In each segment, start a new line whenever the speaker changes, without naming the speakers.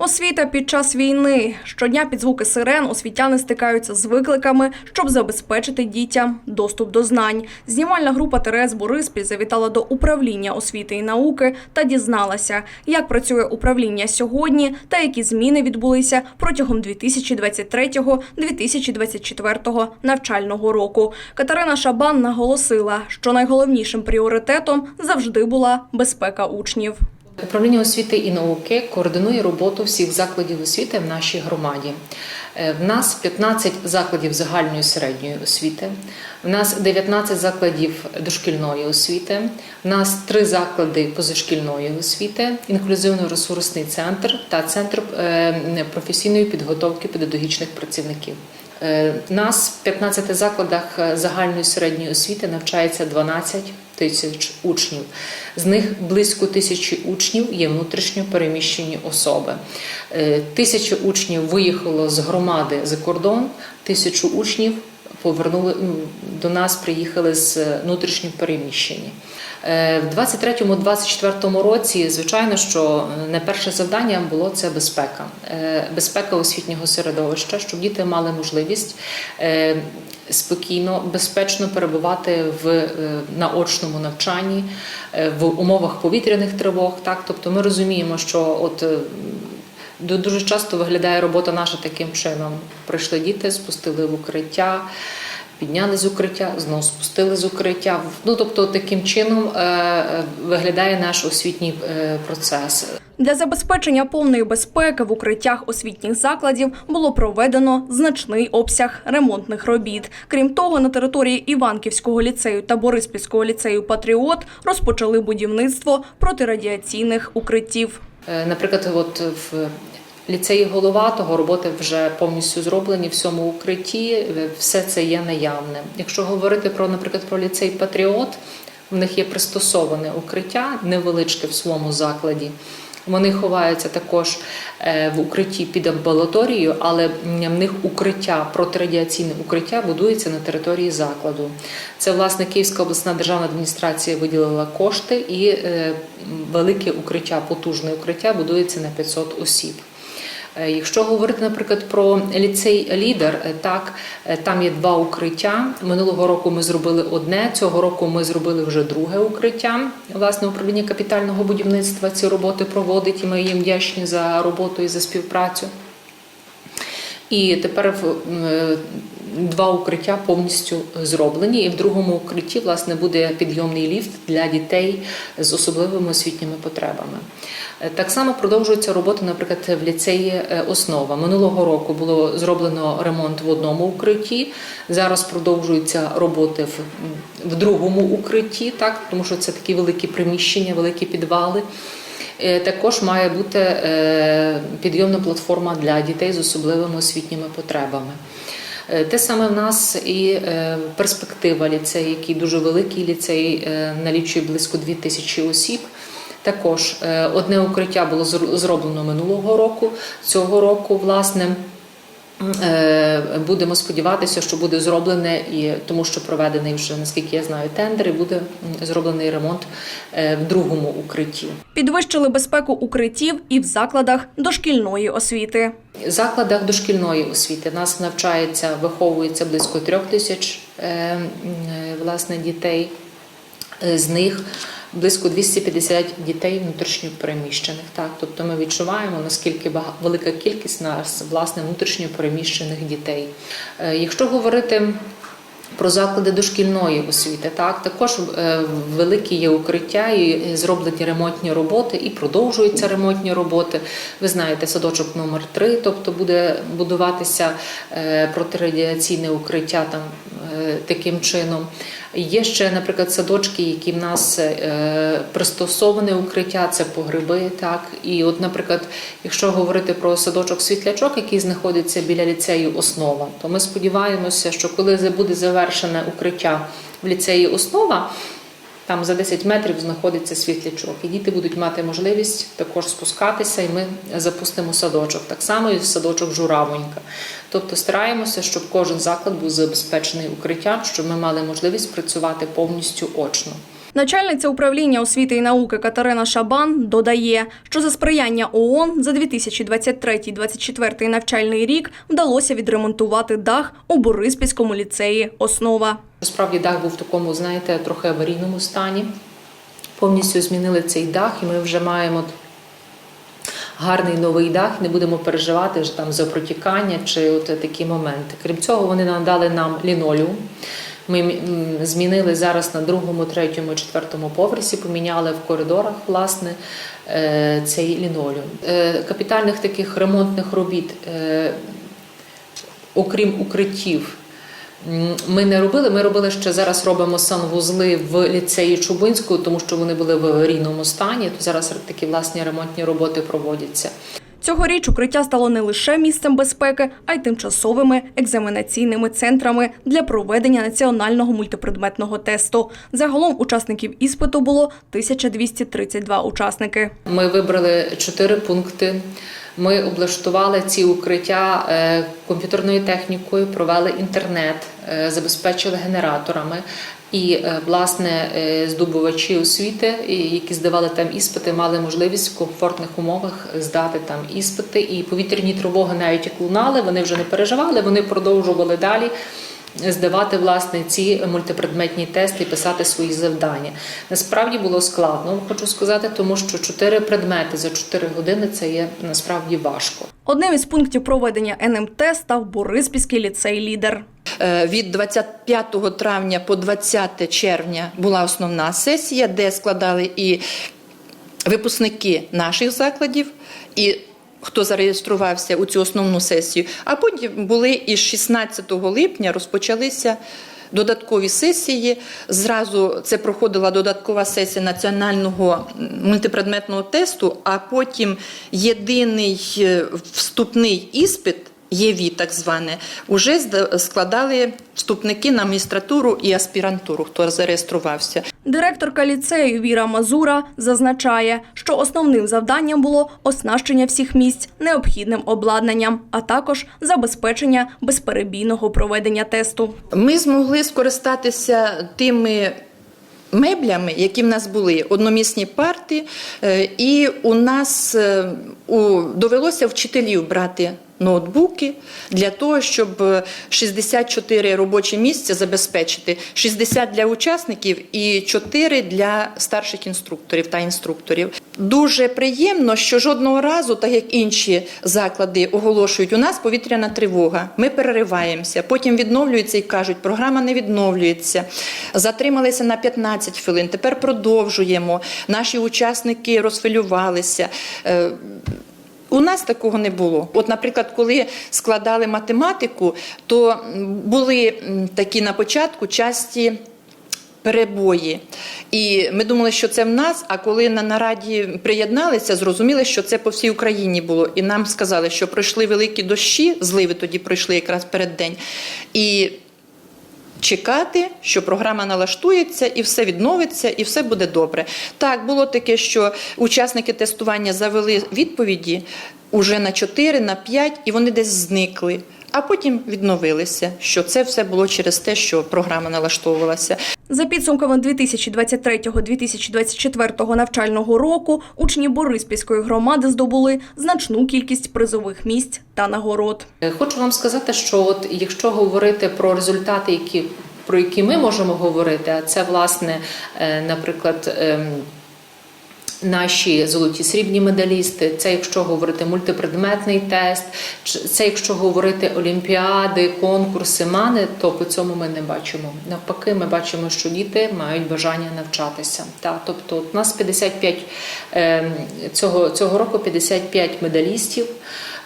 Освіта під час війни. Щодня під звуки сирен освітяни стикаються з викликами, щоб забезпечити дітям доступ до знань. Знімальна група Терез Бориспіль завітала до управління освіти і науки та дізналася, як працює управління сьогодні та які зміни відбулися протягом 2023-2024 навчального року. Катерина Шабан наголосила, що найголовнішим пріоритетом завжди була безпека учнів.
Управління освіти і науки координує роботу всіх закладів освіти в нашій громаді. Е, В нас 15 закладів загальної середньої освіти, в нас 19 закладів дошкільної освіти, в нас 3 заклади позашкільної освіти, інклюзивно-ресурсний центр та центр е, професійної підготовки педагогічних працівників. Е, нас в 15 закладах е, загальної середньої освіти навчається 12 тисяч учнів. З них близько тисячі учнів є внутрішньо переміщені особи. Е, Тисяча учнів виїхало з громади за кордон, тисячу учнів повернули ну, до нас, приїхали з внутрішньо переміщені. Е, В 23-24 році, звичайно, що не перше завдання було це безпека, Е, безпека освітнього середовища, щоб діти мали можливість е, спокійно, безпечно перебувати в е, наочному навчанні е, в умовах повітряних тривог. Так, тобто ми розуміємо, що от. Ду- Дуже часто виглядає робота наша таким чином. Прийшли діти, спустили в укриття, підняли з укриття, знову спустили з укриття. Ну тобто, таким чином е, е, виглядає наш освітній е, процес.
Для забезпечення повної безпеки в укриттях освітніх закладів було проведено значний обсяг ремонтних робіт. Крім того, на території Іванківського ліцею та Бориспільського ліцею Патріот розпочали будівництво протирадіаційних укриттів.
Е, Наприклад, от в ліцеї Головатого роботи вже повністю зроблені в цьому укритті. е, Все це є наявне. Якщо говорити про, наприклад, про ліцей Патріот, в них є пристосоване укриття невеличке в своєму закладі. Вони ховаються також е, в укритті під амбулаторією, але в них укриття, протирадіаційне укриття будується на території закладу. Це власне Київська обласна державна адміністрація виділила кошти, і е, велике укриття, потужне укриття будується на 500 осіб. Е, Якщо говорити, наприклад, про ліцей лідер, е, так е, там є два укриття. Минулого року ми зробили одне. Цього року ми зробили вже друге укриття. Власне, управління капітального будівництва ці роботи проводить, і ми їм вдячні за роботу і за співпрацю. І тепер два укриття повністю зроблені. І в другому укритті власне буде підйомний ліфт для дітей з особливими освітніми потребами. Е, Так само продовжується робота, наприклад, в ліцеї е, Основа. Минулого року було зроблено ремонт в одному укритті. Зараз продовжуються роботи в, в другому укритті, так тому що це такі великі приміщення, великі підвали. Е, Також має бути е, підйомна платформа для дітей з особливими освітніми потребами. Е, Те саме в нас і перспектива ліцею, який дуже великий ліцей, налічує близько 2 тисячі осіб. Також одне укриття було зр- зроблено минулого року. Цього року, власне, Будемо сподіватися, що буде зроблене і тому, що проведений вже наскільки я знаю тендер, і буде зроблений ремонт е, в другому укритті.
Підвищили безпеку укриттів і в закладах дошкільної освіти.
В закладах дошкільної освіти нас навчається, виховується близько трьох тисяч е, е, власне дітей. Е, З них близько 250 дітей внутрішньо переміщених. Так, тобто ми відчуваємо наскільки велика кількість нас власне внутрішньо переміщених дітей. Е, Якщо говорити про заклади дошкільної освіти, так також е, великі є укриття і зроблені ремонтні роботи, і продовжуються ремонтні роботи. Ви знаєте, садочок номер 3 тобто буде будуватися е, протирадіаційне укриття там е, таким чином. Є ще, наприклад, садочки, які в нас е, пристосоване укриття, це погреби. Так і, от, наприклад, якщо говорити про садочок світлячок, який знаходиться біля ліцею основа, то ми сподіваємося, що коли буде завершене укриття в ліцеї основа. Там за 10 метрів знаходиться світлячок, і діти будуть мати можливість також спускатися, і ми запустимо садочок. Так само і садочок Журавонька. Тобто стараємося, щоб кожен заклад був забезпечений укриттям, щоб ми мали можливість працювати повністю очно.
Начальниця управління освіти і науки Катерина Шабан додає, що за сприяння ООН за 2023-2024 навчальний рік вдалося відремонтувати дах у Бориспільському ліцеї «Основа».
Справді дах був в такому, знаєте, трохи аварійному стані. Повністю змінили цей дах, і ми вже маємо гарний новий дах, не будемо переживати там за протікання чи от такі моменти. Крім цього, вони надали нам лінолеум. Ми змінили зараз на другому, третьому, четвертому поверсі, поміняли в коридорах власне е, цей лінолеум. Е, Капітальних таких ремонтних робіт, е, окрім укриттів, Ми не робили. Ми робили ще зараз робимо санвузли в ліцеї Чубинського, тому що вони були в аварійному стані. То зараз такі власні ремонтні роботи проводяться.
Цьогоріч укриття стало не лише місцем безпеки, а й тимчасовими екзаменаційними центрами для проведення національного мультипредметного тесту. Загалом учасників іспиту було 1232 учасники.
Ми вибрали чотири пункти. Ми облаштували ці укриття е, комп'ютерною технікою, провели інтернет, е, забезпечили генераторами. І е, власне е, здобувачі освіти, які здавали там іспити, мали можливість в комфортних умовах здати там іспити. І повітряні тривоги, навіть як лунали, вони вже не переживали, вони продовжували далі здавати власне ці мультипредметні тести писати свої завдання. Насправді було складно, хочу сказати, тому що чотири предмети за чотири години це є насправді важко.
Одним із пунктів проведення НМТ став Бориспільський ліцей Лідер.
Е, Від 25 травня по 20 червня була основна сесія, де складали і випускники наших закладів, і хто зареєструвався у цю основну сесію. А потім були із 16 липня розпочалися. Додаткові сесії зразу це проходила додаткова сесія національного мультипредметного тесту, а потім єдиний е, вступний іспит ЄВІ, так зване, уже складали вступники на магістратуру і аспірантуру, хто зареєструвався.
Директорка ліцею Віра Мазура зазначає, що основним завданням було оснащення всіх місць необхідним обладнанням, а також забезпечення безперебійного проведення тесту.
Ми змогли скористатися тими. Меблями, які в нас були, одномісні парти, е, і у нас е, довелося вчителів брати ноутбуки для того, щоб е, 64 робочі місця забезпечити, 60 для учасників і 4 для старших інструкторів та інструкторів. Дуже приємно, що жодного разу, так як інші заклади оголошують, у нас повітряна тривога. Ми перериваємося, потім відновлюється і кажуть, програма не відновлюється. Затрималися на 15 хвилин. Тепер продовжуємо. Наші учасники розфілювалися. У нас такого не було. От, наприклад, коли складали математику, то були такі на початку часті. Перебої, і ми думали, що це в нас. А коли на нараді приєдналися, зрозуміли, що це по всій Україні було. І нам сказали, що пройшли великі дощі, зливи тоді пройшли якраз перед день. І чекати, що програма налаштується і все відновиться, і все буде добре. Так, було таке, що учасники тестування завели відповіді уже на 4, на 5, і вони десь зникли. А потім відновилися, що це все було через те, що програма налаштовувалася.
За підсумками 2023-2024 навчального року учні Бориспільської громади здобули значну кількість призових місць та нагород.
Хочу вам сказати, що от якщо говорити про результати, які про які ми можемо говорити, а це власне, е, наприклад. Наші золоті срібні медалісти, це якщо говорити мультипредметний тест, це якщо говорити олімпіади, конкурси, мани, то по цьому ми не бачимо. Навпаки, ми бачимо, що діти мають бажання навчатися. Та, тобто, у нас 55 ем, цього, цього року 55 медалістів.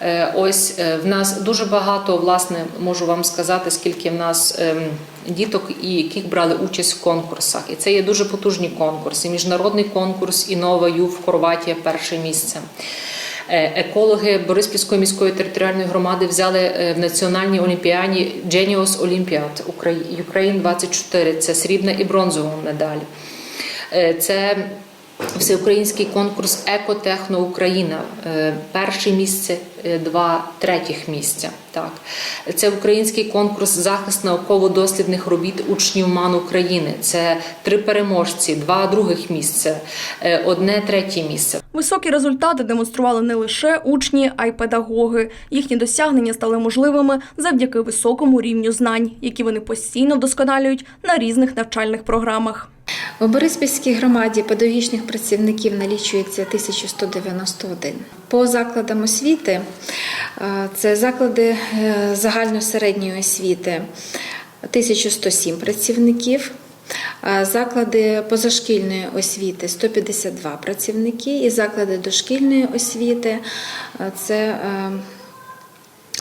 Е, Ось е, в нас дуже багато, власне, можу вам сказати, скільки в нас ем, діток, і яких брали участь в конкурсах. І це є дуже потужні конкурси. Міжнародний конкурс Інова Юв Хорватія перше місце. Е, Екологи Бориспільської міської територіальної громади взяли в національній олімпіаді Genius Olympiad Ukraine 24. Це срібна і бронзова медаль. Це Всеукраїнський конкурс Екотехно Україна. Е, Перше місце, е, два третіх місця. Так, це український конкурс захист науково-дослідних робіт учнів МАН України. Це три переможці, два других місця, е, одне третє місце.
Високі результати демонстрували не лише учні, а й педагоги. Їхні досягнення стали можливими завдяки високому рівню знань, які вони постійно вдосконалюють на різних навчальних програмах.
У Бориспільській громаді педагогічних працівників налічується 1191. По закладам освіти е, це заклади е, загальносередньої освіти 1107 працівників. е, Заклади позашкільної освіти 152 працівники, і заклади дошкільної освіти це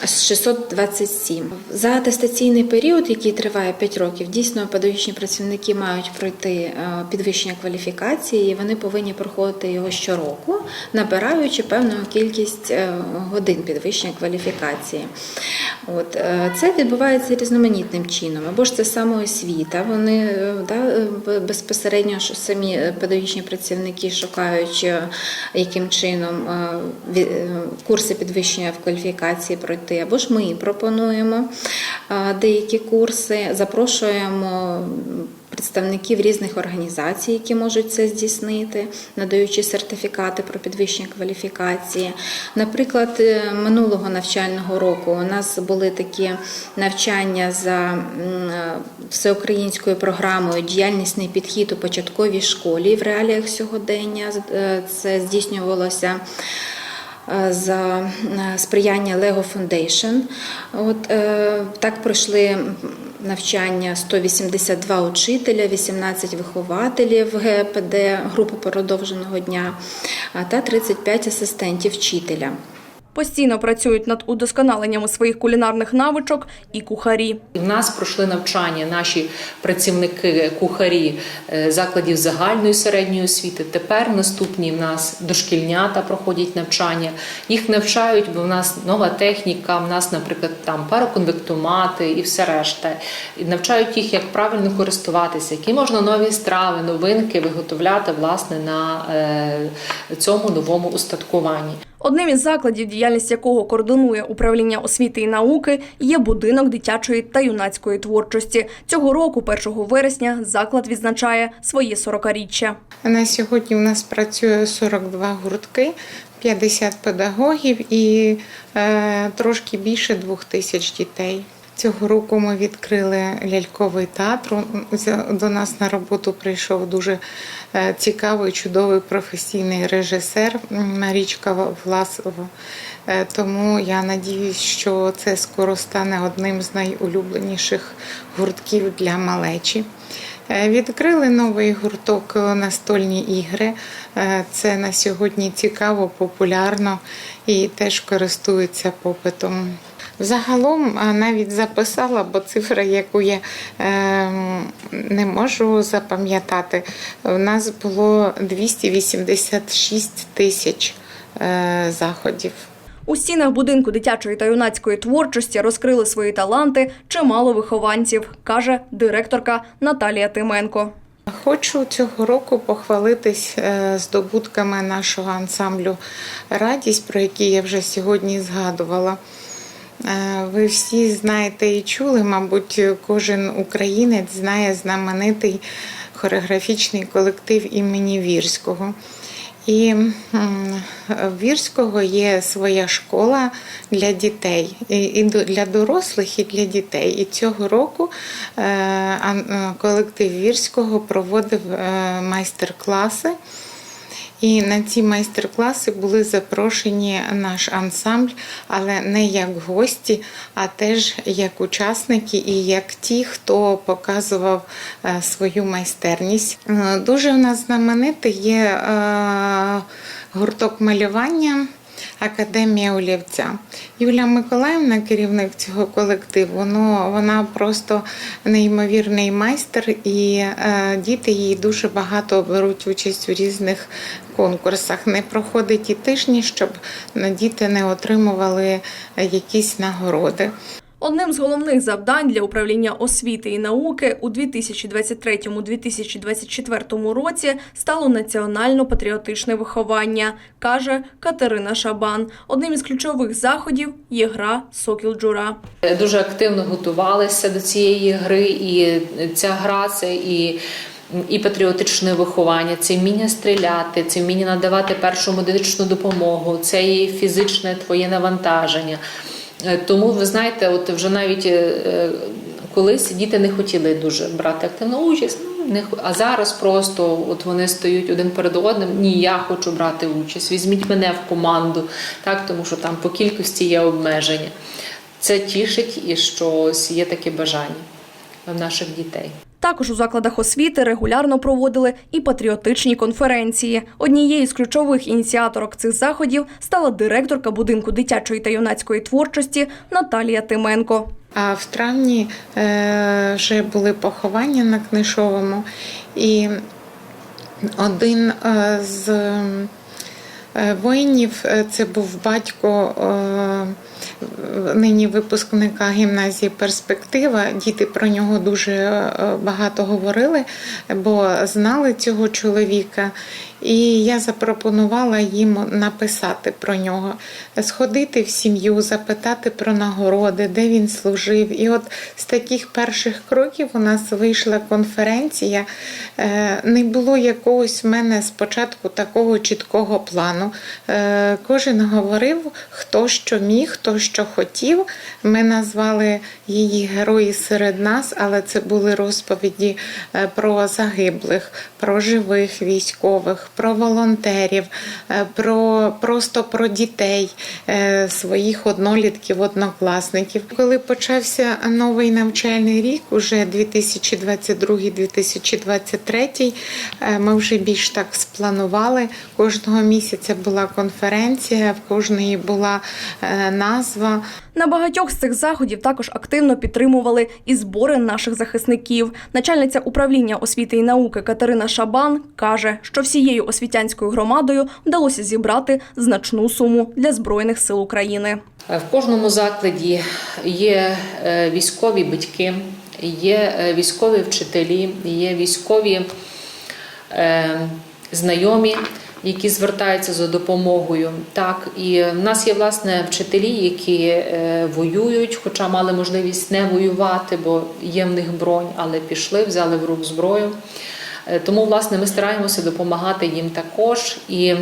627. За атестаційний період, який триває 5 років, дійсно педагогічні працівники мають пройти е, підвищення кваліфікації, і вони повинні проходити його щороку, набираючи певну кількість е, годин підвищення кваліфікації. От е, це відбувається різноманітним чином. Або ж це самоосвіта. Вони да, безпосередньо що самі педагогічні працівники шукають, яким чином курси підвищення в кваліфікації пройти. Або ж ми пропонуємо деякі курси, запрошуємо. Представників різних організацій, які можуть це здійснити, надаючи сертифікати про підвищення кваліфікації. Наприклад, е, минулого навчального року у нас були такі навчання за е, всеукраїнською програмою Діяльнісний підхід у початковій школі в реаліях сьогодення. Е, Це здійснювалося за е, сприяння Lego Foundation. От е, так пройшли навчання 182 учителя, 18 вихователів ГПД групи продовженого дня та 35 асистентів вчителя.
Постійно працюють над удосконаленнями своїх кулінарних навичок і кухарі.
В нас пройшли навчання наші працівники, кухарі е, закладів загальної середньої освіти. Тепер наступні в нас дошкільнята проходять навчання. Їх навчають, бо в нас нова техніка. В нас, наприклад, там пароконвектомати і все решта. І навчають їх, як правильно користуватися, які можна нові страви, новинки виготовляти власне на е, цьому новому устаткуванні.
Одним із закладів, діяльність якого координує управління освіти і науки, є будинок дитячої та юнацької творчості. Цього року, 1 вересня, заклад відзначає своє 40-річчя.
На сьогодні у нас працює 42 гуртки, 50 педагогів і е, трошки більше двох тисяч дітей. Цього року ми відкрили ляльковий театр. До нас на роботу прийшов дуже е, цікавий, чудовий професійний режисер Марічка Власова. Е, Тому я надіюсь, що це скоро стане одним з найулюбленіших гуртків для малечі. Е, Відкрили новий гурток настольні ігри. Це на сьогодні цікаво, популярно і теж користується попитом. Загалом навіть записала, бо цифра, яку я е, не можу запам'ятати, у нас було 286 тисяч е, заходів.
У стінах будинку дитячої та юнацької творчості розкрили свої таланти чимало вихованців, каже директорка Наталія Тименко.
Хочу цього року похвалитись е, здобутками нашого ансамблю Радість, про який я вже сьогодні згадувала. Е, Ви всі знаєте і чули, мабуть, кожен українець знає знаменитий хореографічний колектив імені Вірського. І в Вірського є своя школа для дітей, і для дорослих, і для дітей. І цього року е, колектив Вірського проводив е, майстер-класи. І на ці майстер-класи були запрошені наш ансамбль, але не як гості, а теж як учасники і як ті, хто показував е, свою майстерність. Е, Дуже в нас знаменитий є е, гурток малювання. Академія Олівця. Юлія Миколаївна, керівник цього колективу, ну вона просто неймовірний майстер, і е, діти її дуже багато беруть участь у різних конкурсах. Не проходить і тижні, щоб е, діти не отримували е, якісь нагороди.
Одним з головних завдань для управління освіти і науки у 2023-2024 році стало національно-патріотичне виховання, каже Катерина Шабан. Одним із ключових заходів є гра Сокіл Джура.
Дуже активно готувалися до цієї гри, і ця гра це і. І патріотичне виховання, це вміння стріляти, це вміння надавати першу медичну допомогу, це і фізичне твоє навантаження. Е, Тому ви знаєте, от вже навіть е, е, колись діти не хотіли дуже брати активну участь. ну, А зараз просто от вони стоять один перед одним. Ні, я хочу брати участь. Візьміть мене в команду, так тому що там по кількості є обмеження. Це тішить і що є таке бажання в наших дітей.
Також у закладах освіти регулярно проводили і патріотичні конференції. Однією з ключових ініціаторок цих заходів стала директорка будинку дитячої та юнацької творчості Наталія Тименко.
А в травні е, вже були поховання на Книшовому, і один е, з воїнів е, це був батько е, нині випускника гімназії Перспектива. Діти про нього дуже е, багато говорили, бо знали цього чоловіка. І я запропонувала їм написати про нього, сходити в сім'ю, запитати про нагороди, де він служив. І от з таких перших кроків у нас вийшла конференція. Е, Не було якогось в мене спочатку такого чіткого плану. Е, Кожен говорив, хто що міг, хто що хотів. Ми назвали її герої серед нас, але це були розповіді е, про загиблих, про живих військових, про волонтерів, е, про просто про дітей, е, своїх однолітків, однокласників. Коли почався новий навчальний рік, уже 2022-2023, е, ми вже більш так спланували. Кожного місяця була конференція, в кожної була назва.
На багатьох з цих заходів також активно підтримували і збори наших захисників. Начальниця управління освіти і науки Катерина Шабан каже, що всією освітянською громадою вдалося зібрати значну суму для збройних сил України.
Е, В кожному закладі є е, військові батьки, є е, військові вчителі, є військові знайомі, які звертаються за допомогою. Так, і в нас є власне вчителі, які воюють, хоча мали можливість не воювати, бо є в них бронь, але пішли, взяли в рук зброю. Е, Тому, власне, ми стараємося допомагати їм також. І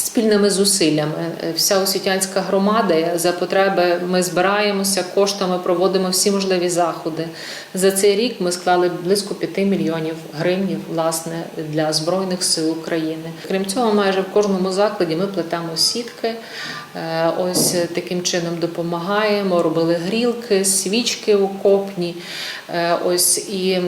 спільними зусиллями. Е, Вся освітянська громада за потреби ми збираємося коштами, проводимо всі можливі заходи. За цей рік ми склали близько 5 мільйонів гривнів власне для збройних сил України. Крім цього, майже в кожному закладі ми плетемо сітки. Е, Ось таким чином допомагаємо, робили грілки, свічки окопні. Е, Ось і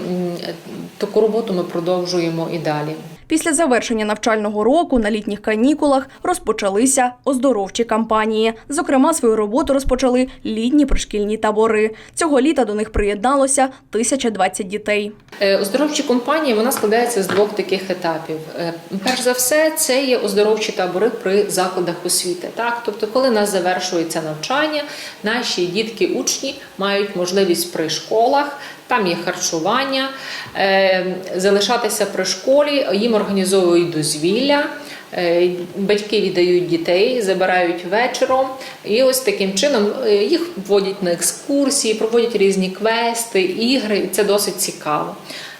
таку роботу ми продовжуємо і далі.
Після завершення навчального року на літніх канікулах розпочалися оздоровчі кампанії. Зокрема, свою роботу розпочали літні пришкільні табори. Цього літа до них приєдналося 1020 дітей.
Е, Оздоровчі компанії вона складається з двох таких етапів. Е, Перш за все, це є оздоровчі табори при закладах освіти. Так, тобто, коли нас завершується навчання, наші дітки, учні мають можливість при школах. Там є харчування, е, залишатися при школі, їм організовують дозвілля, е, батьки віддають дітей, забирають вечором, і ось таким чином е, їх вводять на екскурсії, проводять різні квести, ігри, і це досить цікаво.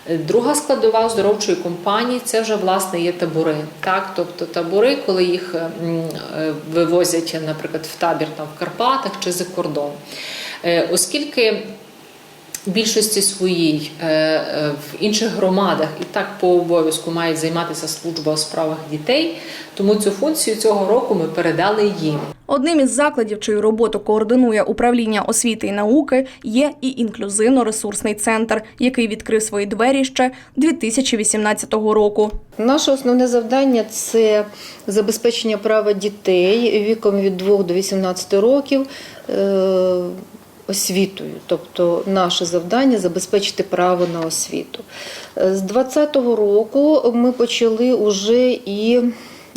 Друга складова оздоровчої компанії це вже власне є табори. Так, тобто табори, коли їх вивозять, наприклад, в табір там в Карпатах чи за кордон. Оскільки більшості своїй е, е, в інших громадах і так по обов'язку мають займатися служба у справах дітей, тому цю функцію цього року ми передали їм.
Одним із закладів, чию роботу координує управління освіти і науки, є і інклюзивно-ресурсний центр, який відкрив свої двері ще 2018 року.
Наше основне завдання це забезпечення права дітей віком від 2 до 18 років е, освітою. Тобто наше завдання забезпечити право на освіту. Е, З 2020 року ми почали уже і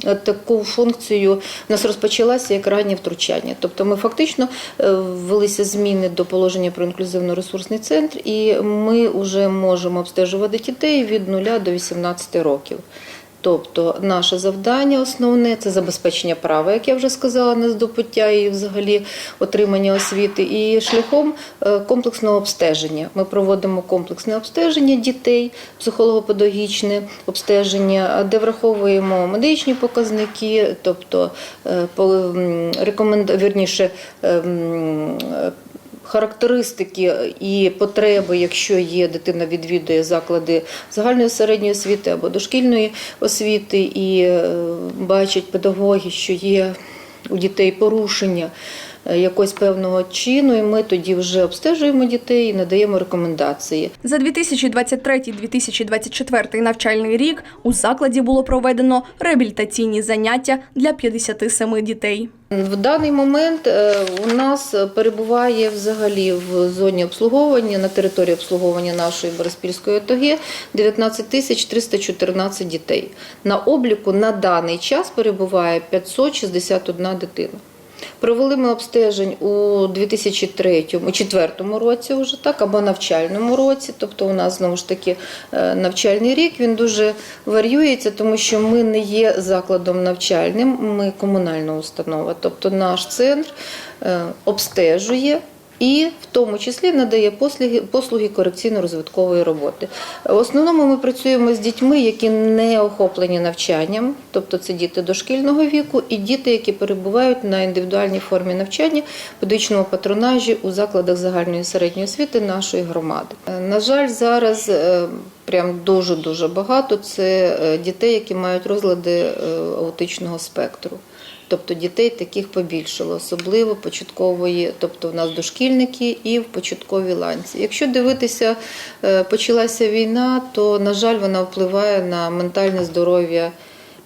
е, таку функцію в нас розпочалася як раннє втручання. Тобто ми фактично е, ввелися зміни до положення про інклюзивно-ресурсний центр, і ми вже можемо обстежувати дітей від 0 до 18 років. Тобто наше завдання основне це забезпечення права, як я вже сказала, на здобуття і взагалі отримання освіти, і шляхом е, комплексного обстеження. Ми проводимо комплексне обстеження дітей, психолого-педагогічне обстеження, де враховуємо медичні показники, тобто е, рекоменда... вірніше, е, м, е, характеристики і потреби, якщо є дитина відвідує заклади загальної середньої освіти або дошкільної освіти, і е, бачать педагоги, що є у дітей порушення якогось певного чину, і ми тоді вже обстежуємо дітей і надаємо рекомендації.
За 2023-2024 навчальний рік у закладі було проведено реабілітаційні заняття для 57 дітей.
В даний момент е, у нас перебуває взагалі в зоні обслуговування на території обслуговування нашої Бориспільської ОТГ 19 тисяч 314 дітей. На обліку на даний час перебуває 561 дитина. Провели ми обстежень у 2003-2004 році, вже так, або навчальному році. Тобто, у нас знову ж таки е, навчальний рік він дуже варіюється, тому що ми не є закладом навчальним, ми комунальна установа. Тобто наш центр е, обстежує. І в тому числі надає послуги, послуги корекційно-розвиткової роботи. В основному ми працюємо з дітьми, які не охоплені навчанням, тобто це діти дошкільного віку і діти, які перебувають на індивідуальній формі навчання педагогічному патронажі у закладах загальної середньої освіти нашої громади. На жаль, зараз е, прям дуже дуже багато це е, дітей, які мають розлади е, аутичного спектру. Тобто дітей таких побільшало, особливо початкової, тобто в нас дошкільники і в початковій ланці. Якщо дивитися, е, почалася війна, то на жаль, вона впливає на ментальне здоров'я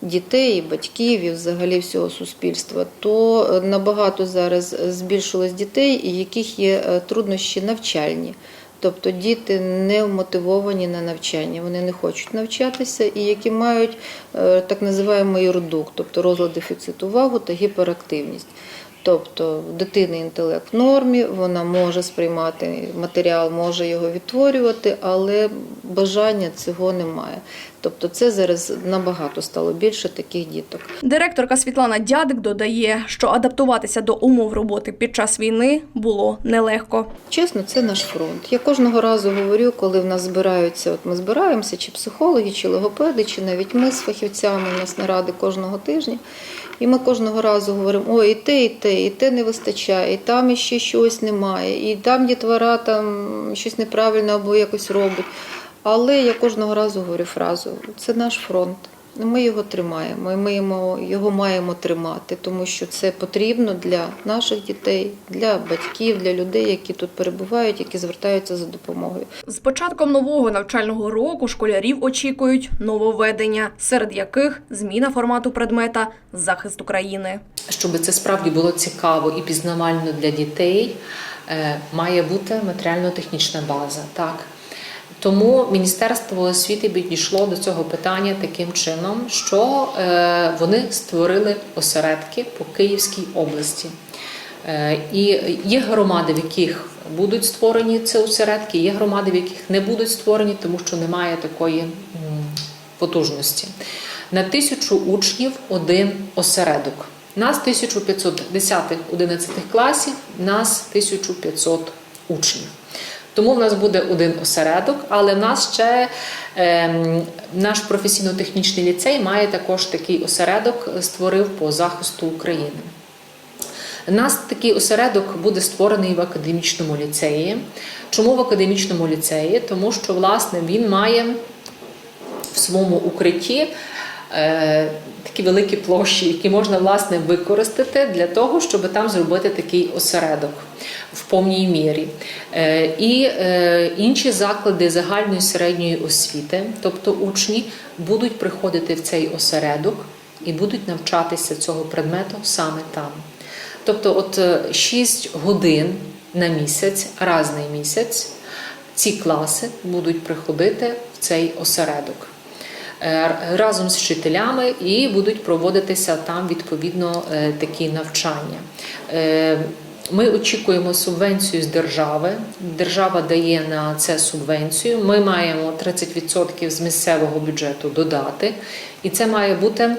дітей, батьків і взагалі всього суспільства. То е, набагато зараз збільшилось дітей, яких є е, труднощі навчальні. Тобто діти не вмотивовані на навчання, вони не хочуть навчатися, і які мають е, так називаємо ірдук, тобто розлад дефіциту увагу та гіперактивність. Тобто в дитини інтелект в нормі, вона може сприймати матеріал, може його відтворювати, але бажання цього немає. Тобто це зараз набагато стало більше таких діток.
Директорка Світлана Дядик додає, що адаптуватися до умов роботи під час війни було нелегко.
Чесно, це наш фронт. Я кожного разу говорю, коли в нас збираються, от ми збираємося, чи психологи, чи логопеди, чи навіть ми з фахівцями, у нас наради кожного тижня. І ми кожного разу говоримо, ой, і те, і те, і те не вистачає, і там іще щось немає, і там дітвора там щось неправильно або якось робить. Але я кожного разу говорю фразу: це наш фронт. Ми його тримаємо, і ми його, його маємо тримати, тому що це потрібно для наших дітей, для батьків, для людей, які тут перебувають, які звертаються за допомогою.
З початком нового навчального року школярів очікують нововведення, серед яких зміна формату предмета захист України.
Щоб це справді було цікаво і пізнавально для дітей, е, має бути матеріально-технічна база. Так. Тому Міністерство освіти підійшло до цього питання таким чином, що е, вони створили осередки по Київській області. Е, І є громади, в яких будуть створені ці осередки, є громади, в яких не будуть створені, тому що немає такої потужності. На тисячу учнів один осередок. Нас 1510-11 класів, нас 1500 учнів. Тому в нас буде один осередок, але в нас ще ем, наш професійно-технічний ліцей має також такий осередок, е, створив по захисту України. Нас такий осередок буде створений в академічному ліцеї. Чому в академічному ліцеї? Тому що власне він має в своєму укритті е, такі великі площі, які можна власне використати для того, щоб там зробити такий осередок в повній мірі. Е, і е, інші заклади загальної середньої освіти, тобто учні, будуть приходити в цей осередок і будуть навчатися цього предмету саме там. Тобто, от 6 годин на місяць, раз на місяць, ці класи будуть приходити в цей осередок. Е, разом з вчителями і будуть проводитися там відповідно е, такі навчання. Ми очікуємо субвенцію з держави. Держава дає на це субвенцію. Ми маємо 30% з місцевого бюджету додати, і це має бути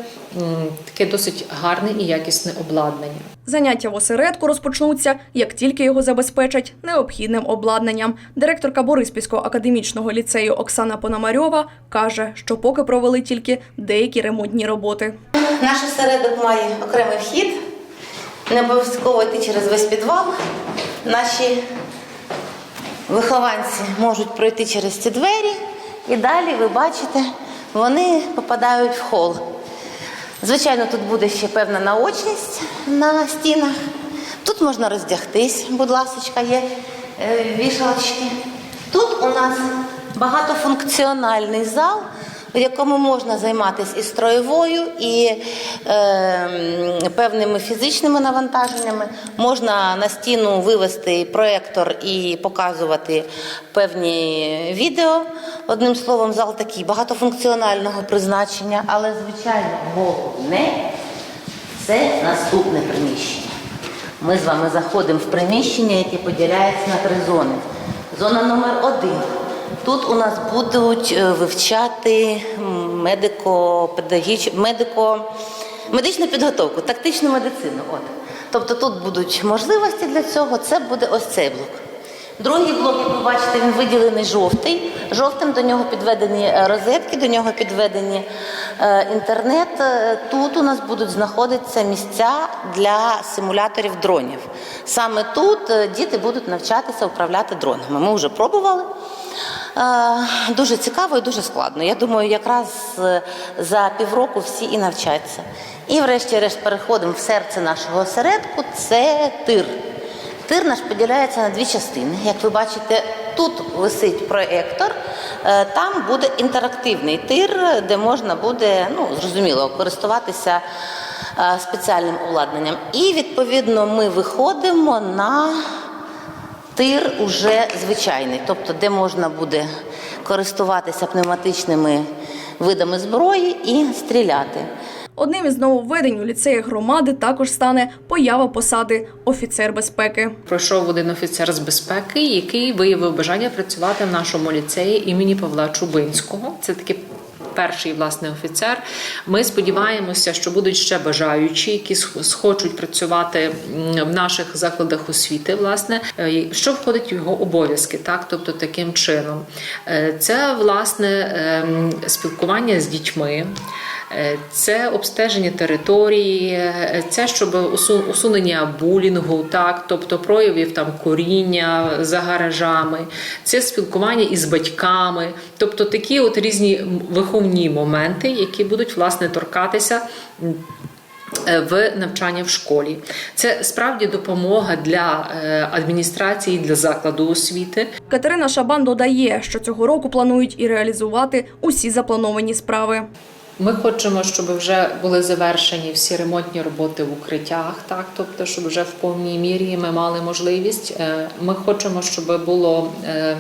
таке досить гарне і якісне обладнання.
Заняття в осередку розпочнуться, як тільки його забезпечать необхідним обладнанням. Директорка Бориспільського академічного ліцею Оксана Пономарьова каже, що поки провели тільки деякі ремонтні роботи.
Наш осередок має окремий вхід. Не обов'язково йти через весь підвал. Наші вихованці можуть пройти через ці двері, і далі ви бачите, вони попадають в хол. Звичайно, тут буде ще певна наочність на стінах. Тут можна роздягтись, будь ласка, є е, вішалочки. Тут у нас багатофункціональний зал, в якому можна займатися і строєвою, і е, певними фізичними навантаженнями. Можна на стіну вивести проєктор і показувати певні відео. Одним словом, зал такий багатофункціонального призначення, але звичайно головне це наступне приміщення. Ми з вами заходимо в приміщення, яке поділяється на три зони. Зона номер один. Тут у нас будуть е, вивчати медико-педагоч... медико... медичну підготовку, тактичну медицину. От. Тобто тут будуть можливості для цього, це буде ось цей блок. Другий блок, як ви бачите, він виділений жовтий. Жовтим до нього підведені е, розетки, до нього підведені е, інтернет. Тут у нас будуть знаходитися місця для симуляторів дронів. Саме тут діти будуть навчатися управляти дронами. Ми вже пробували. Е, Дуже цікаво і дуже складно. Я думаю, якраз е, за півроку всі і навчаться. І врешті-решт переходимо в серце нашого осередку. Це тир. Тир наш поділяється на дві частини. Як ви бачите, тут висить проектор, е, там буде інтерактивний тир, де можна буде, ну зрозуміло, користуватися спеціальним обладнанням. І відповідно ми виходимо на тир уже звичайний, тобто де можна буде користуватися пневматичними видами зброї і стріляти.
Одним із нововведень у ліцеї громади також стане поява посади офіцер безпеки.
Пройшов один офіцер з безпеки, який виявив бажання працювати в нашому ліцеї імені Павла Чубинського. Це такий перший власне офіцер. Ми сподіваємося, що будуть ще бажаючі, які схочуть працювати в наших закладах освіти. Власне, Е, що входить в його обов'язки, так тобто таким чином, Е, це власне ем, спілкування з дітьми. Е, Це обстеження території, е, це щоб усу- усунення булінгу, так, тобто проявів там коріння за гаражами, це спілкування із батьками, тобто такі от різні виховні моменти, які будуть власне торкатися. е, В навчання в школі це справді допомога для адміністрації, для закладу освіти.
Катерина Шабан додає, що цього року планують і реалізувати усі заплановані справи.
Ми хочемо, щоб вже були завершені всі ремонтні роботи в укриттях, так тобто, щоб вже в повній мірі ми мали можливість. Е, Ми хочемо, щоб було е,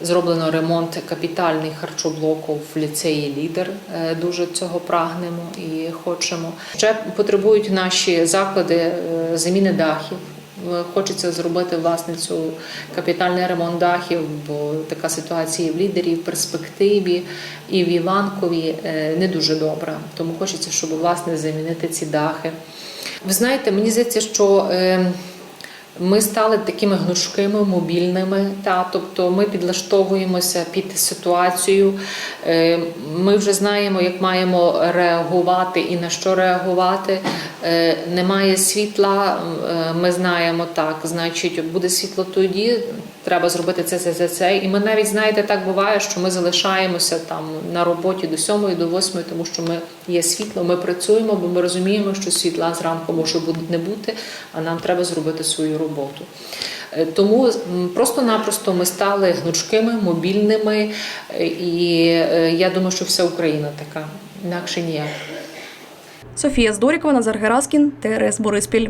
зроблено ремонт капітальний харчоблоку в ліцеї Лідер. Е, Дуже цього прагнемо і хочемо. Ще потребують наші заклади заміни дахів. Е, Хочеться зробити власне цю капітальний ремонт дахів, бо така ситуація в лідері, в перспективі, і в Іванкові е, не дуже добра. Тому хочеться, щоб власне замінити ці дахи. Ви знаєте, мені здається, що е, ми стали такими гнучкими, мобільними. Та, тобто ми підлаштовуємося під ситуацію. Е, Ми вже знаємо, як маємо реагувати і на що реагувати. Е, Немає світла, е, ми знаємо так. Значить, буде світло тоді. Треба зробити це, це, це, це. І ми навіть знаєте, так буває, що ми залишаємося там на роботі до 7 до 8, тому що ми є світло, ми працюємо, бо ми розуміємо, що світла зранку може не бути, а нам треба зробити свою роботу. Е, Тому просто-напросто ми стали гнучкими, мобільними, е, і е, я думаю, що вся Україна така, інакше ніяк.
Софія Здорікова, Назар Гераскін, ТРС Бориспіль.